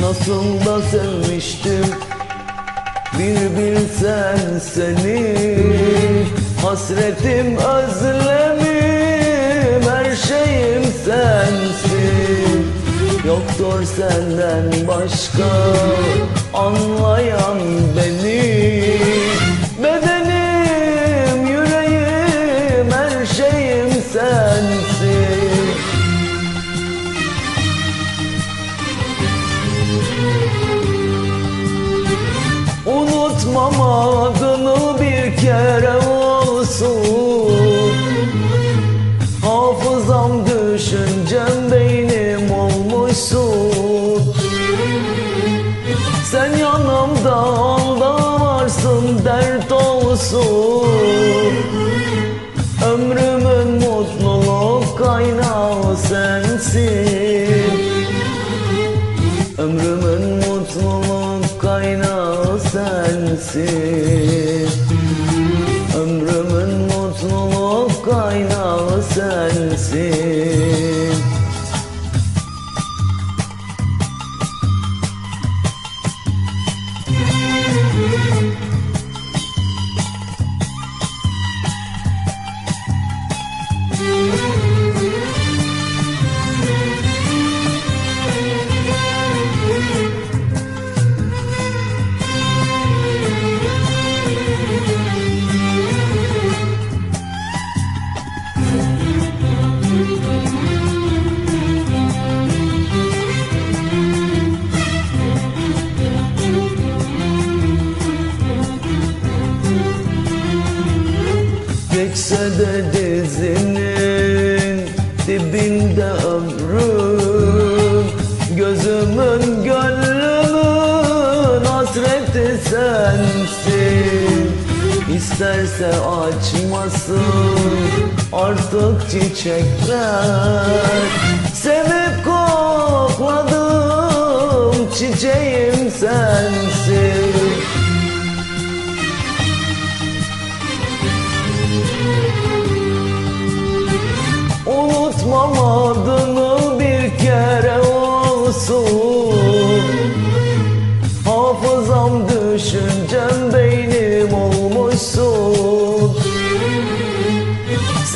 Nasıl da sevmiştim Bir bilsen seni Hasretim özlemim Her şeyim sensin. Yoktur senden başka Anlayan beni. Bedenim, yüreğim Her şeyim sensin. Unutmam adını bir kere olsun. Hafızam düşüncem beynim olmuşsun. Sen yanımda anda varsın dert olsun. Ömrümün mutluluk kaynağı sensin. Ömrümün mutluluk kaynağı sensin Geçse de dizinin dibinde ömrüm. Gözümün gönlümün hasreti sensin. İsterse açmasın artık çiçekler. Sevip kokladım çiçeğim sensin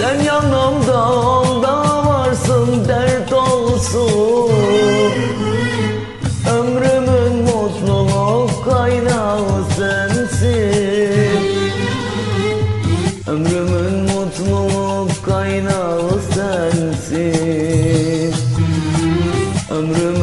Sen yanımda anda varsın dert olsun. Ömrümün mutluluk kaynağı sensin. Ömrümün mutluluk kaynağı sensin. Ömrümün